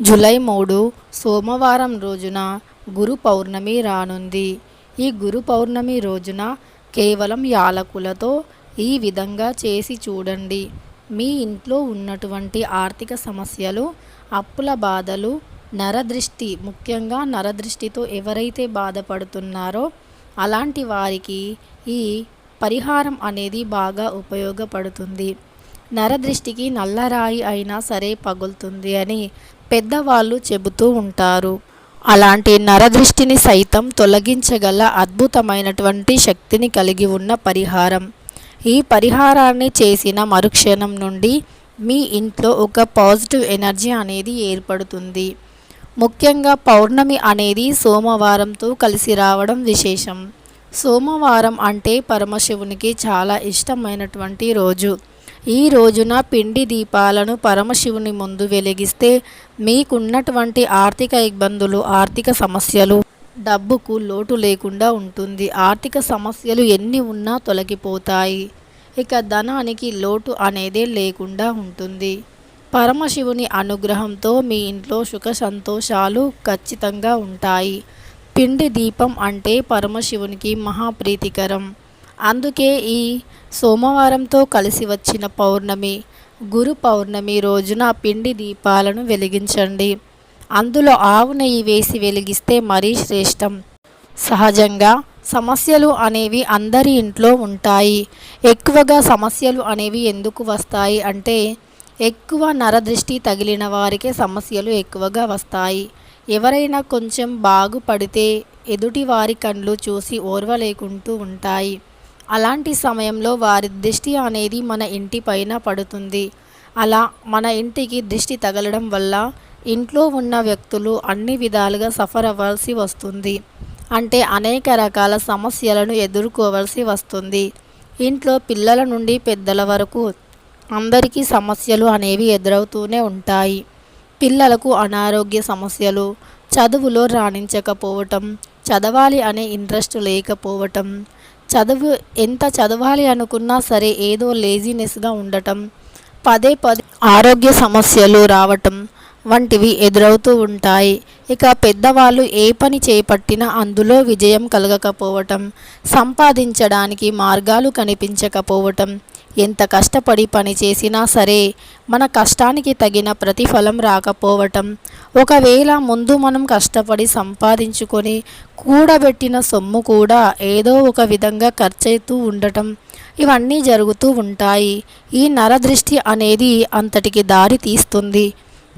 July మూడు సోమవారం రోజున గురు పౌర్ణమి రానుంది. ఈ గురు పౌర్ణమి రోజున కేవలం యాలకులతో ఈ విధంగా చేసి చూడండి. మీ ఇంట్లో ఉన్నటువంటి ఆర్థిక సమస్యలు అప్పుల బాధలు నరదృష్టి ముఖ్యంగా నరదృష్టితో ఎవరైతే బాధపడుతున్నారో అలాంటి వారికి ఈ పరిహారం అనేది బాగా ఉపయోగపడుతుంది. నరదృష్టికి నల్లరాయి అయినా సరే పగులుతుంది అని పెద్దవాళ్ళు చెబుతూ ఉంటారు. అలాంటి నరదృష్టిని సైతం తొలగించగల అద్భుతమైనటువంటి శక్తిని కలిగి ఉన్న పరిహారం. ఈ పరిహారాన్ని చేసిన మరుక్షణం నుండి మీ ఇంట్లో ఒక పాజిటివ్ ఎనర్జీ అనేది ఏర్పడుతుంది. ముఖ్యంగా పౌర్ణమి అనేది సోమవారంతో కలిసి రావడం విశేషం. సోమవారం అంటే పరమశివునికి చాలా ఇష్టమైనటువంటి రోజు. ఈ రోజున పిండి దీపాలను పరమశివుని ముందు వెలిగిస్తే మీకున్నటువంటి ఆర్థిక ఇబ్బందులు ఆర్థిక సమస్యలు డబ్బుకు లోటు లేకుండా ఉంటుంది. ఆర్థిక సమస్యలు ఎన్ని ఉన్నా తొలగిపోతాయి. ఇక ధనానికి లోటు అనేదే లేకుండా ఉంటుంది. పరమశివుని అనుగ్రహంతో మీ ఇంట్లో సుఖ సంతోషాలు ఖచ్చితంగా ఉంటాయి. పిండి దీపం అంటే పరమశివునికి మహాప్రీతికరం. అందుకే ఈ సోమవారంతో కలిసి వచ్చిన పౌర్ణమి గురు పౌర్ణమి రోజున పిండి దీపాలను వెలిగించండి. అందులో ఆవు నెయ్యి వేసి వెలిగిస్తే మరీ శ్రేష్టం. సహజంగా సమస్యలు అనేవి అందరి ఇంట్లో ఉంటాయి. ఎక్కువగా సమస్యలు అనేవి ఎందుకు వస్తాయి అంటే ఎక్కువ నరదృష్టి తగిలిన వారికే సమస్యలు ఎక్కువగా వస్తాయి. ఎవరైనా కొంచెం బాగుపడితే ఎదుటి వారి కండ్లు చూసి ఓర్వలేకుంటూ ఉంటాయి. అలాంటి సమయంలో వారి దృష్టి అనేది మన ఇంటి పైన పడుతుంది. అలా మన ఇంటికి దృష్టి తగలడం వల్ల ఇంట్లో ఉన్న వ్యక్తులు అన్ని విధాలుగా సఫర్ అవ్వాల్సి వస్తుంది. అంటే అనేక రకాల సమస్యలను ఎదుర్కోవాల్సి వస్తుంది. ఇంట్లో పిల్లల నుండి పెద్దల వరకు అందరికీ సమస్యలు అనేవి ఎదురవుతూనే ఉంటాయి. పిల్లలకు అనారోగ్య సమస్యలు చదువులో రాణించకపోవటం చదవాలి అనే ఇంట్రెస్ట్ లేకపోవటం చదువు ఎంత చదవాలి అనుకున్నా సరే ఏదో లేజినెస్గా ఉండటం పదే పదే ఆరోగ్య సమస్యలు రావటం వంటివి ఎదురవుతూ ఉంటాయి. ఇక పెద్దవాళ్ళు ఏ పని చేపట్టినా అందులో విజయం కలగకపోవటం సంపాదించడానికి మార్గాలు కనిపించకపోవటం ఎంత కష్టపడి పని చేసినా సరే మన కష్టానికి తగిన ప్రతిఫలం రాకపోవటం. ఒకవేళ ముందు మనం కష్టపడి సంపాదించుకొని కూడబెట్టిన సొమ్ము కూడా ఏదో ఒక విధంగా ఖర్చవుతూ ఉండటం. ఇవన్నీ జరుగుతూ ఉంటాయి. ఈ నరదృష్టి అనేది అంతటికి దారి తీస్తుంది.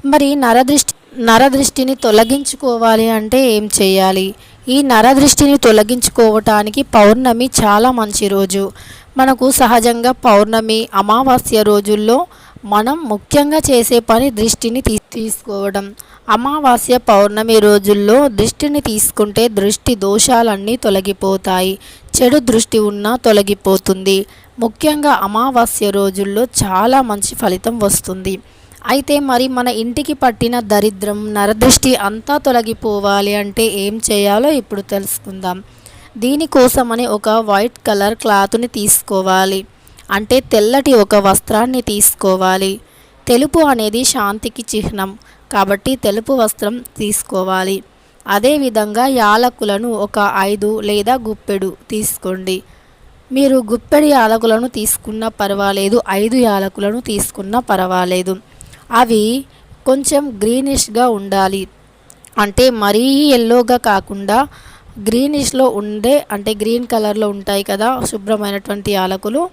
మరి నరదృష్టి నరదృష్టిని తొలగించుకోవాలి అంటే ఏం చేయాలి? ఈ నరదృష్టిని తొలగించుకోవటానికి పౌర్ణమి చాలా మంచి రోజు. మనకు సహజంగా పౌర్ణమి అమావాస్య రోజుల్లో మనం ముఖ్యంగా చేసే పని దృష్టిని తీ తీసుకోవడం. అమావాస్య పౌర్ణమి రోజుల్లో దృష్టిని తీసుకుంటే దృష్టి దోషాలన్నీ తొలగిపోతాయి. చెడు దృష్టి ఉన్నా తొలగిపోతుంది. ముఖ్యంగా అమావాస్య రోజుల్లో చాలా మంచి ఫలితం వస్తుంది. అయితే మరి మన ఇంటికి పట్టిన దరిద్రం నరదృష్టి అంతా తొలగిపోవాలి అంటే ఏం చేయాలో ఇప్పుడు తెలుసుకుందాం. దీనికోసమని ఒక వైట్ కలర్ క్లాత్ని తీసుకోవాలి. అంటే తెల్లటి ఒక వస్త్రాన్ని తీసుకోవాలి. తెలుపు అనేది శాంతికి చిహ్నం. కాబట్టి తెలుపు వస్త్రం తీసుకోవాలి. అదేవిధంగా యాలకులను ఒక ఐదు లేదా గుప్పెడు తీసుకోండి. మీరు గుప్పెడి యాలకులను తీసుకున్నా పర్వాలేదు ఐదు యాలకులను తీసుకున్నా పర్వాలేదు. అవి కొంచెం గ్రీనిష్గా ఉండాలి. అంటే మరీ ఎల్లోగా కాకుండా గ్రీనిష్లో ఉండే అంటే గ్రీన్ కలర్లో ఉంటాయి కదా శుభ్రమైనటువంటి యాలకులు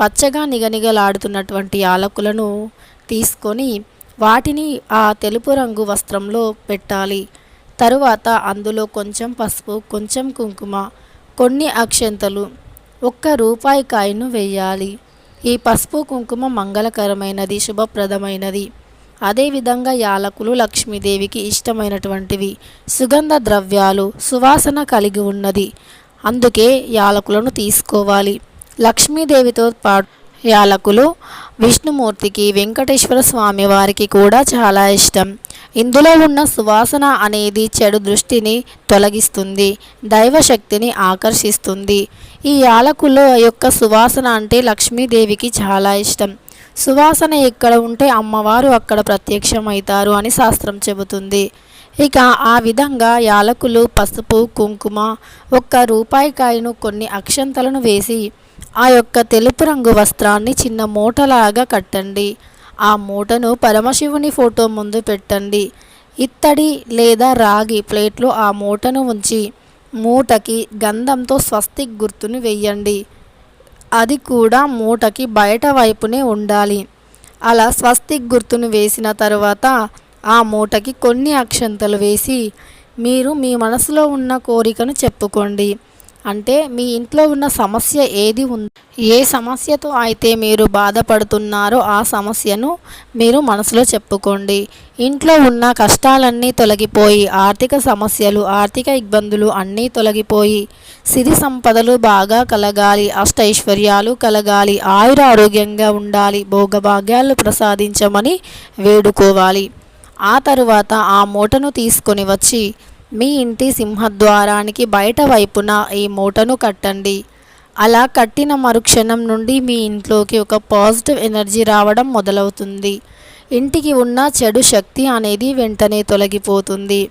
పచ్చగా నిగనిగలాడుతున్నటువంటి యాలకులను తీసుకొని వాటిని ఆ తెలుపు రంగు వస్త్రంలో పెట్టాలి. తరువాత అందులో కొంచెం పసుపు కొంచెం కుంకుమ కొన్ని అక్షంతలు ఒక్క రూపాయి కాయను వేయాలి. ఈ పసుపు కుంకుమ మంగళకరమైనది శుభప్రదమైనది. అదేవిధంగా యాలకులు లక్ష్మీదేవికి ఇష్టమైనటువంటివి. సుగంధ ద్రవ్యాలు సువాసన కలిగి ఉన్నది. అందుకే యాలకులను తీసుకోవాలి. లక్ష్మీదేవితో పాటు యాలకులు విష్ణుమూర్తికి వెంకటేశ్వర స్వామి వారికి కూడా చాలా ఇష్టం. ఇందులో ఉన్న సువాసన అనేది చెడు దృష్టిని తొలగిస్తుంది దైవశక్తిని ఆకర్షిస్తుంది. ఈ యాలకుల యొక్క సువాసన అంటే లక్ష్మీదేవికి చాలా ఇష్టం. సువాసన ఎక్కడ ఉంటే అమ్మవారు అక్కడ ప్రత్యక్షమవుతారు అని శాస్త్రం చెబుతుంది. ఇక ఆ విధంగా యాలకులు పసుపు కుంకుమ ఒక్క రూపాయి కాయను కొన్ని అక్షంతలను వేసి ఆ యొక్క తెలుపు రంగు వస్త్రాన్ని చిన్న మూటలాగా కట్టండి. ఆ మూటను పరమశివుని ఫోటో ముందు పెట్టండి. ఇత్తడి లేదా రాగి ప్లేట్లో ఆ మూటను ఉంచి మూటకి గంధంతో స్వస్తిక్ గుర్తును వెయ్యండి అది కూడా మూటకి బయట వైపునే ఉండాలి. అలా స్వస్తిక్ గుర్తును వేసిన తర్వాత ఆ మూటకి కొన్ని అక్షంతలు వేసి మీరు మీ మనసులో ఉన్న కోరికను చెప్పుకోండి. అంటే మీ ఇంట్లో ఉన్న సమస్య ఏది ఉంది ఏ సమస్యతో అయితే మీరు బాధపడుతున్నారో ఆ సమస్యను మీరు మనసులో చెప్పుకోండి. ఇంట్లో ఉన్న కష్టాలన్నీ తొలగిపోయి ఆర్థిక సమస్యలు ఆర్థిక ఇబ్బందులు అన్నీ తొలగిపోయి సిరి సంపదలు బాగా కలగాలి అష్టైశ్వర్యాలు కలగాలి ఆయుర ఆరోగ్యంగా ఉండాలి భోగభాగ్యాలు ప్రసాదించమని వేడుకోవాలి. ఆ తరువాత ఆ మూటను తీసుకొని వచ్చి మీ ఇంటి సింహద్వారానికి బయట వైపున ఈ మూటను కట్టండి. అలా కట్టిన మరుక్షణం నుండి మీ ఇంట్లోకి ఒక పాజిటివ్ ఎనర్జీ రావడం మొదలవుతుంది. ఇంటికి ఉన్న చెడు శక్తి అనేది వెంటనే తొలగిపోతుంది.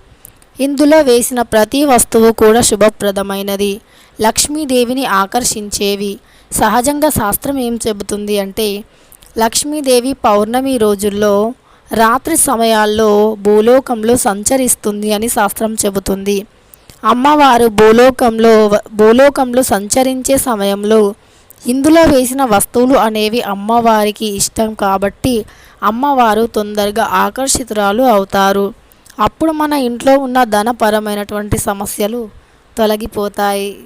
ఇందులో వేసిన ప్రతి వస్తువు కూడా శుభప్రదమైనది. లక్ష్మీదేవిని ఆకర్షించేవి. సహజంగా శాస్త్రం ఏం చెబుతుంది అంటే లక్ష్మీదేవి పౌర్ణమి రోజుల్లో రాత్రి సమయాల్లో భూలోకంలో సంచరిస్తుంది అని శాస్త్రం చెబుతుంది. అమ్మవారు భూలోకంలో భూలోకంలో సంచరించే సమయంలో ఇందులో వేసిన వస్తువులు అనేవి అమ్మవారికి ఇష్టం కాబట్టి అమ్మవారు తొందరగా ఆకర్షితురాలు అవుతారు. అప్పుడు మన ఇంట్లో ఉన్న ధనపరమైనటువంటి సమస్యలు తొలగిపోతాయి.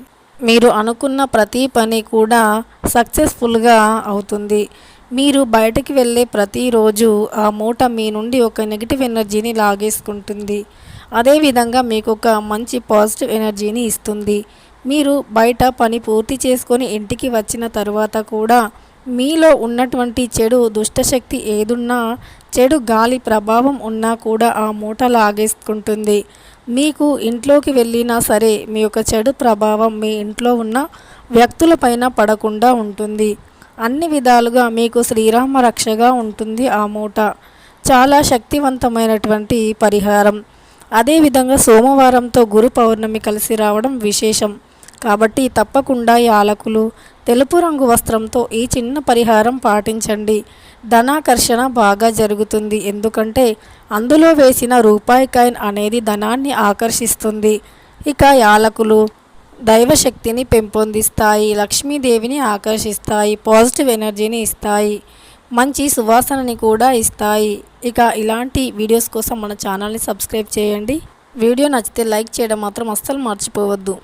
మీరు అనుకున్న ప్రతి పని కూడా సక్సెస్ఫుల్గా అవుతుంది. మీరు బయటకు వెళ్ళే ప్రతిరోజు ఆ మూట మీ నుండి ఒక నెగిటివ్ ఎనర్జీని లాగేసుకుంటుంది. అదేవిధంగా మీకు ఒక మంచి పాజిటివ్ ఎనర్జీని ఇస్తుంది. మీరు బయట పని పూర్తి చేసుకొని ఇంటికి వచ్చిన తర్వాత కూడా మీలో ఉన్నటువంటి చెడు దుష్టశక్తి ఏదున్నా చెడు గాలి ప్రభావం ఉన్నా కూడా ఆ మూట లాగేసుకుంటుంది. మీకు ఇంట్లోకి వెళ్ళినా సరే మీ యొక్క చెడు ప్రభావం మీ ఇంట్లో ఉన్న వ్యక్తులపైన పడకుండా ఉంటుంది. అన్ని విధాలుగా మీకు శ్రీరామ రక్షగా ఉంటుంది ఆ మూట. చాలా శక్తివంతమైనటువంటి పరిహారం. అదేవిధంగా సోమవారంతో గురు పౌర్ణమి కలిసి రావడం విశేషం. కాబట్టి తప్పకుండా యాలకులు తెలుపు రంగు వస్త్రంతో ఈ చిన్న పరిహారం పాటించండి. ధనాకర్షణ బాగా జరుగుతుంది. ఎందుకంటే అందులో వేసిన రూపాయి కాయిన్ అనేది ధనాన్ని ఆకర్షిస్తుంది. ఇక యాలకులు దైవశక్తిని పెంపొందిస్తాయి లక్ష్మీదేవిని ఆకర్షిస్తాయి పాజిటివ్ ఎనర్జీని ఇస్తాయి మంచి సువాసనని కూడా ఇస్తాయి. ఇక ఇలాంటి వీడియోస్ కోసం మన ఛానల్ని సబ్స్క్రైబ్ చేయండి. వీడియో నచ్చితే లైక్ చేయడం మాత్రం అస్సలు మర్చిపోవద్దు.